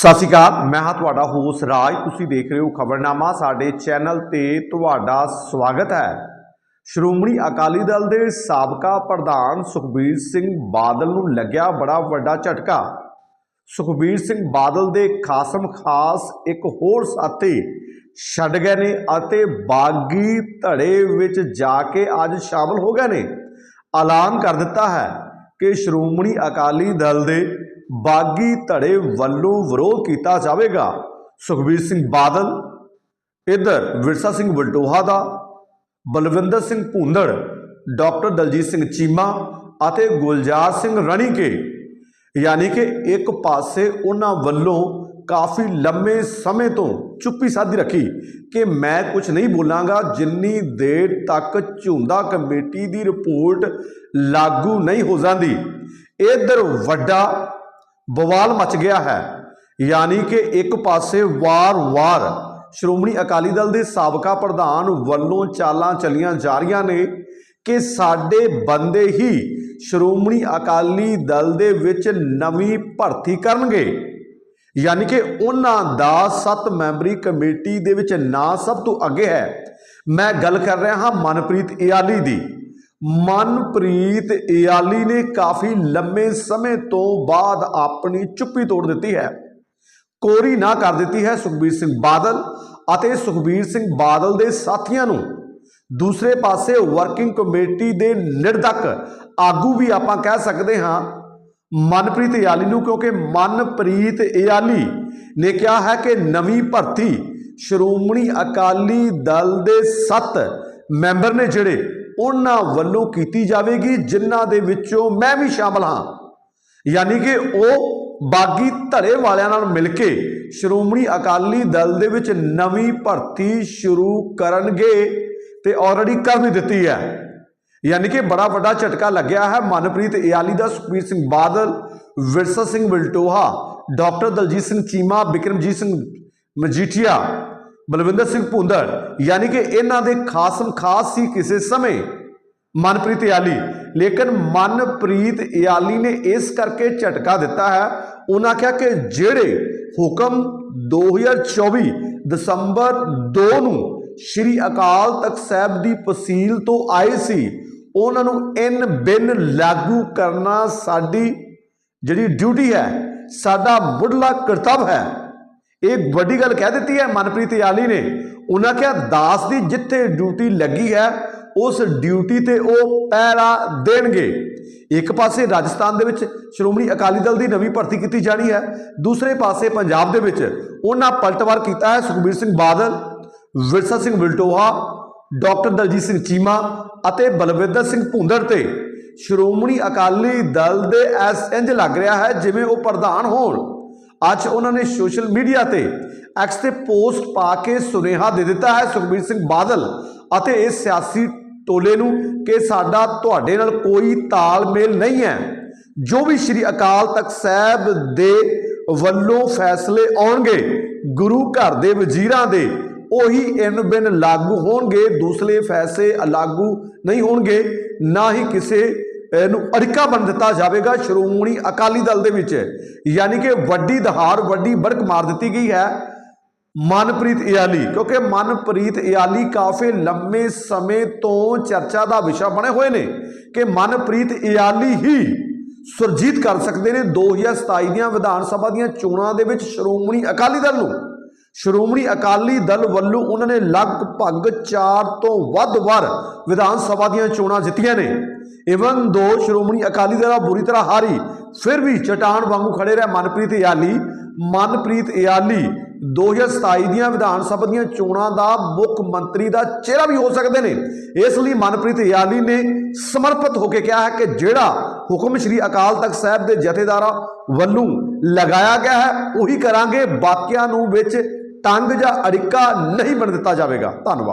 ਸਤਿ ਸ਼੍ਰੀ ਅਕਾਲ, ਮੈਂ ਹਾਂ ਤੁਹਾਡਾ ਹੋਸ ਰਾਜ। ਤੁਸੀਂ ਦੇਖ ਰਹੇ ਹੋ ਖਬਰਨਾਮਾ, ਸਾਡੇ ਚੈਨਲ ਤੇ ਤੁਹਾਡਾ ਸਵਾਗਤ ਹੈ। ਸ਼੍ਰੋਮਣੀ ਅਕਾਲੀ ਦਲ ਦੇ ਸਾਬਕਾ ਪ੍ਰਧਾਨ ਸੁਖਬੀਰ ਸਿੰਘ ਬਾਦਲ ਨੂੰ ਲੱਗਿਆ ਬੜਾ ਵੱਡਾ ਝਟਕਾ। ਸੁਖਬੀਰ ਸਿੰਘ ਬਾਦਲ ਦੇ ਖਾਸਮ ਖਾਸ ਇੱਕ ਹੋਰ ਸਾਥੀ ਛੱਡ ਗਏ ਨੇ ਅਤੇ ਬਾਗੀ ਧੜੇ ਵਿੱਚ ਜਾ ਕੇ ਅੱਜ ਸ਼ਾਮਲ ਹੋ ਗਏ ਨੇ। ਐਲਾਨ ਕਰ ਦਿੱਤਾ ਹੈ ਕਿ ਸ਼੍ਰੋਮਣੀ ਅਕਾਲੀ ਦਲ ਦੇ ਬਾਗੀ ਧੜੇ ਵੱਲੋਂ ਵਿਰੋਧ ਕੀਤਾ ਜਾਵੇਗਾ। ਸੁਖਬੀਰ ਸਿੰਘ ਬਾਦਲ, ਇਧਰ ਵਿਰਸਾ ਸਿੰਘ ਵਲਟੋਹਾ ਦਾ, ਬਲਵਿੰਦਰ ਸਿੰਘ ਭੁੰਦੜ, ਡਾਕਟਰ ਦਲਜੀਤ ਸਿੰਘ ਚੀਮਾ ਅਤੇ ਗੁਲਜ਼ਾਰ ਸਿੰਘ ਰਣੀਕੇ। ਯਾਨੀ ਕਿ ਇੱਕ ਪਾਸੇ ਉਹਨਾਂ ਵੱਲੋਂ ਕਾਫੀ ਲੰਮੇ ਸਮੇਂ ਤੋਂ ਚੁੱਪੀ ਸਾਧੀ ਰੱਖੀ ਕਿ ਮੈਂ ਕੁਝ ਨਹੀਂ ਬੋਲਾਂਗਾ, ਜਿੰਨੀ ਦੇਰ ਤੱਕ ਝੁੰਦਾ ਕਮੇਟੀ ਦੀ ਰਿਪੋਰਟ ਲਾਗੂ ਨਹੀਂ ਹੋ ਜਾਂਦੀ। ਇਧਰ ਵੱਡਾ ਬਵਾਲ ਮਚ ਗਿਆ ਹੈ। ਯਾਨੀ ਕਿ ਇੱਕ ਪਾਸੇ ਵਾਰ-ਵਾਰ ਸ਼੍ਰੋਮਣੀ ਅਕਾਲੀ ਦਲ ਦੇ ਸਾਬਕਾ ਪ੍ਰਧਾਨ ਵੱਲੋਂ ਚਾਲਾਂ ਚੱਲੀਆਂ ਜਾ ਰਹੀਆਂ ਨੇ ਕਿ ਸਾਡੇ ਬੰਦੇ ਹੀ ਸ਼੍ਰੋਮਣੀ ਅਕਾਲੀ ਦਲ ਦੇ ਵਿੱਚ ਨਵੀਂ ਭਰਤੀ ਕਰਨਗੇ। ਯਾਨੀ ਕਿ ਉਹਨਾਂ ਦਾ 7 ਮੈਂਬਰੀ ਕਮੇਟੀ ਦੇ ਵਿੱਚ ਨਾਂ ਸਭ ਤੋਂ ਅੱਗੇ ਹੈ। ਮੈਂ ਗੱਲ ਕਰ ਰਿਹਾ ਹਾਂ ਮਨਪ੍ਰੀਤ ਇਆਲੀ ਦੀ। ਮਨਪ੍ਰੀਤ ਇਆਲੀ ਨੇ ਕਾਫੀ ਲੰਮੇ ਸਮੇਂ ਤੋਂ ਬਾਅਦ ਆਪਣੀ ਚੁੱਪੀ ਤੋੜ ਦਿੱਤੀ ਹੈ। ਕੋਰੀ ਨਾ ਕਰ ਦਿੱਤੀ ਹੈ ਸੁਖਬੀਰ ਸਿੰਘ ਬਾਦਲ ਅਤੇ ਸੁਖਬੀਰ ਸਿੰਘ ਬਾਦਲ ਦੇ ਸਾਥੀਆਂ ਨੂੰ। ਦੂਸਰੇ ਪਾਸੇ ਵਰਕਿੰਗ ਕਮੇਟੀ ਦੇ ਨਿਰਦਕ ਆਗੂ ਵੀ ਆਪਾਂ ਕਹਿ ਸਕਦੇ ਹਾਂ। ਮਨਪ੍ਰੀਤ ਇਆਲੀ ਨੂੰ ਕਿਉਂਕਿ ਮਨਪ੍ਰੀਤ ਇਆਲੀ ਨੇ ਕਿਹਾ ਹੈ ਕਿ ਨਵੀਂ ਭਰਤੀ ਸ਼੍ਰੋਮਣੀ ਅਕਾਲੀ ਦਲ ਦੇ 7 ਮੈਂਬਰ ਨੇ ਜਿਹੜੇ ਉਹਨਾਂ ਵੱਲੋਂ ਕੀਤੀ ਜਾਵੇਗੀ, ਜਿਨ੍ਹਾਂ ਦੇ ਵਿੱਚੋਂ ਮੈਂ ਵੀ ਸ਼ਾਮਲ ਹਾਂ। ਯਾਨੀ ਕਿ ਉਹ ਬਾਗੀ ਧੜੇ ਵਾਲਿਆਂ ਨਾਲ ਮਿਲ ਕੇ ਸ਼੍ਰੋਮਣੀ ਅਕਾਲੀ ਦਲ ਦੇ ਵਿੱਚ ਨਵੀਂ ਭਰਤੀ ਸ਼ੁਰੂ ਕਰਨਗੇ ਤੇ ਆਲਰੇਡੀ ਕਰ ਵੀ ਦਿੱਤੀ ਹੈ। ਯਾਨੀ ਕਿ ਬੜਾ ਵੱਡਾ ਝਟਕਾ ਲੱਗਿਆ ਹੈ ਮਨਪ੍ਰੀਤ ਇਆਲੀ ਦਾ, ਸੁਖਬੀਰ ਸਿੰਘ ਬਾਦਲ ਵਿਰਸਾ ਸਿੰਘ ਵਿਲਟੋਹਾ ਡਾਕਟਰ ਦਲਜੀਤ ਸਿੰਘ ਚੀਮਾ, ਬਿਕਰਮਜੀਤ ਸਿੰਘ ਮਜੀਠੀਆ ਬਲਵਿੰਦਰ ਸਿੰਘ ਭੁੰਦੜ, ਯਾਨੀ ਕਿ ਇਹਨਾਂ ਦੇ ਖਾਸਮ ਖਾਸ ਸੀ ਕਿਸੇ ਸਮੇਂ ਮਨਪ੍ਰੀਤ ਇਆਲੀ। ਲੇਕਿਨ ਮਨਪ੍ਰੀਤ ਇਆਲੀ ਨੇ ਇਸ ਕਰਕੇ ਝਟਕਾ ਦਿੱਤਾ ਹੈ। ਉਹਨਾਂ ਕਿਹਾ ਕਿ ਜਿਹੜੇ ਹੁਕਮ 2024 ਦਸੰਬਰ 2 ਨੂੰ ਸ਼੍ਰੀ ਅਕਾਲ ਤਖਤ ਸਾਹਿਬ ਦੀ ਪਸੀਲ ਤੋਂ ਆਏ ਸੀ, ਉਹਨਾਂ ਨੂੰ ਇਨ ਬਿਨ ਲਾਗੂ ਕਰਨਾ ਸਾਡੀ ਜਿਹੜੀ ਡਿਊਟੀ ਹੈ, ਸਾਡਾ ਮੁੱਢਲਾ ਕਰਤੱਵ ਹੈ। ਇਹ ਵੱਡੀ ਗੱਲ ਕਹਿ ਦਿੱਤੀ ਹੈ, ਮਨਪ੍ਰੀਤ ਯਾਲੀ ਨੇ। ਉਹਨਾਂ ਕਿਹਾ, ਦਾਸ ਦੀ ਜਿੱਥੇ ਡਿਊਟੀ ਲੱਗੀ ਹੈ, ਉਸ ਡਿਊਟੀ ਤੇ ਉਹ ਪਹਿਰਾ ਦੇਣਗੇ। ਇੱਕ ਪਾਸੇ ਰਾਜਸਥਾਨ ਦੇ ਵਿੱਚ ਸ਼੍ਰੋਮਣੀ ਅਕਾਲੀ ਦਲ ਦੀ ਨਵੀਂ ਭਰਤੀ ਕੀਤੀ ਜਾਣੀ ਹੈ, ਦੂਸਰੇ ਪਾਸੇ ਪੰਜਾਬ ਦੇ ਵਿੱਚ ਉਹਨਾਂ ਪਲਟਵਾਰ ਕੀਤਾ ਹੈ ਸੁਖਬੀਰ ਸਿੰਘ ਬਾਦਲ, ਵਿਰਸਾ ਸਿੰਘ ਵਿਲਟੋਹਾ, ਡਾਕਟਰ ਦਲਜੀਤ ਸਿੰਘ ਚੀਮਾ ਅਤੇ ਬਲਵਿੰਦਰ ਸਿੰਘ ਭੁੰਦੜ ਤੇ। ਸ਼੍ਰੋਮਣੀ ਅਕਾਲੀ ਦਲ ਦੇ ਐਸ ਇੰਜ ਲੱਗ ਰਿਹਾ ਹੈ ਜਿਵੇਂ ਉਹ ਪ੍ਰਧਾਨ ਹੋਣ। ਅੱਜ ਉਹਨਾਂ ਨੇ ਸੋਸ਼ਲ ਮੀਡੀਆ ਤੇ ਐਕਸ ਤੇ ਪੋਸਟ ਪਾ ਕੇ ਸੁਨੇਹਾ ਦੇ ਦਿੱਤਾ ਹੈ ਸੁਖਬੀਰ ਸਿੰਘ ਬਾਦਲ ਅਤੇ ਇਸ ਸਿਆਸੀ ਟੋਲੇ ਨੂੰ ਕਿ ਸਾਡਾ ਤੁਹਾਡੇ ਨਾਲ ਕੋਈ ਤਾਲਮੇਲ ਨਹੀਂ ਹੈ। ਜੋ ਵੀ ਸ੍ਰੀ ਅਕਾਲ ਤਖਤ ਸਾਹਿਬ ਦੇ ਵੱਲੋਂ ਫੈਸਲੇ ਆਉਣਗੇ, ਗੁਰੂ ਘਰ ਦੇ ਵਜ਼ੀਰਾਂ ਦੇ, ਉਹੀ ਇਨ ਬਿਨ ਲਾਗੂ ਹੋਣਗੇ। ਦੂਸਰੇ ਫੈਸਲੇ ਲਾਗੂ ਨਹੀਂ ਹੋਣਗੇ, ਨਾ ਹੀ ਕਿਸੇ ਨੂੰ ਅੜਿਕਾ ਬਣ ਦਿੱਤਾ ਜਾਵੇਗਾ ਸ਼੍ਰੋਮਣੀ ਅਕਾਲੀ ਦਲ ਦੇ ਵਿੱਚ। ਯਾਨੀ ਕਿ ਵੱਡੀ ਦਹਾੜ, ਵੱਡੀ ਬੜਕ ਮਾਰ ਦਿੱਤੀ ਗਈ ਹੈ ਮਨਪ੍ਰੀਤ ਇਆਲੀ। ਕਿਉਂਕਿ ਮਨਪ੍ਰੀਤ ਇਆਲੀ ਕਾਫੀ ਲੰਮੇ ਸਮੇਂ ਤੋਂ ਚਰਚਾ ਦਾ ਵਿਸ਼ਾ ਬਣੇ ਹੋਏ ਨੇ ਕਿ ਮਨਪ੍ਰੀਤ ਇਆਲੀ ਹੀ ਸੁਰਜੀਤ ਕਰ ਸਕਦੇ ਨੇ 2027 ਦੀਆਂ ਵਿਧਾਨ ਸਭਾ ਦੀਆਂ ਚੋਣਾਂ ਦੇ ਵਿੱਚ ਸ਼੍ਰੋਮਣੀ ਅਕਾਲੀ ਦਲ ਨੂੰ। ਸ਼੍ਰੋਮਣੀ ਅਕਾਲੀ ਦਲ ਵੱਲੋਂ ਉਹਨਾਂ ਨੇ ਲਗਭਗ 4 ਤੋਂ ਵੱਧ ਵਾਰ ਵਿਧਾਨ ਸਭਾ ਦੀਆਂ ਚੋਣਾਂ ਜਿੱਤੀਆਂ ਨੇ। ਇਵਨ ਦੋ ਸ਼੍ਰੋਮਣੀ ਅਕਾਲੀ ਦਲ ਬੁਰੀ ਤਰ੍ਹਾਂ ਹਾਰੀ, ਫਿਰ ਵੀ ਚਟਾਨ ਵਾਂਗੂ ਖੜੇ ਰਹੇ ਮਨਪ੍ਰੀਤ ਇਆਲੀ। ਮਨਪ੍ਰੀਤ ਇਆਲੀ 2027 ਦੀਆਂ ਵਿਧਾਨ ਸਭਾ ਦੀਆਂ ਚੋਣਾਂ ਦਾ ਮੁੱਖ ਮੰਤਰੀ ਦਾ ਚਿਹਰਾ ਵੀ ਹੋ ਸਕਦੇ ਨੇ। ਇਸ ਲਈ ਮਨਪ੍ਰੀਤ ਇਆਲੀ ਨੇ ਸਮਰਪਿਤ ਹੋ ਕੇ ਕਿਹਾ ਹੈ ਕਿ ਜਿਹੜਾ ਹੁਕਮ ਸ੍ਰੀ ਅਕਾਲ ਤਖਤ ਸਾਹਿਬ ਦੇ ਜਥੇਦਾਰਾਂ ਵੱਲੋਂ ਲਗਾਇਆ ਗਿਆ ਹੈ, ਉਹੀ ਕਰਾਂਗੇ। ਬਾਕੀਆਂ ਨੂੰ ਵਿੱਚ ਤੰਗ ਜਾਂ ਅੜਿੱਕਾ ਨਹੀਂ ਬਣ ਦਿੱਤਾ ਜਾਵੇਗਾ। ਧੰਨਵਾਦ।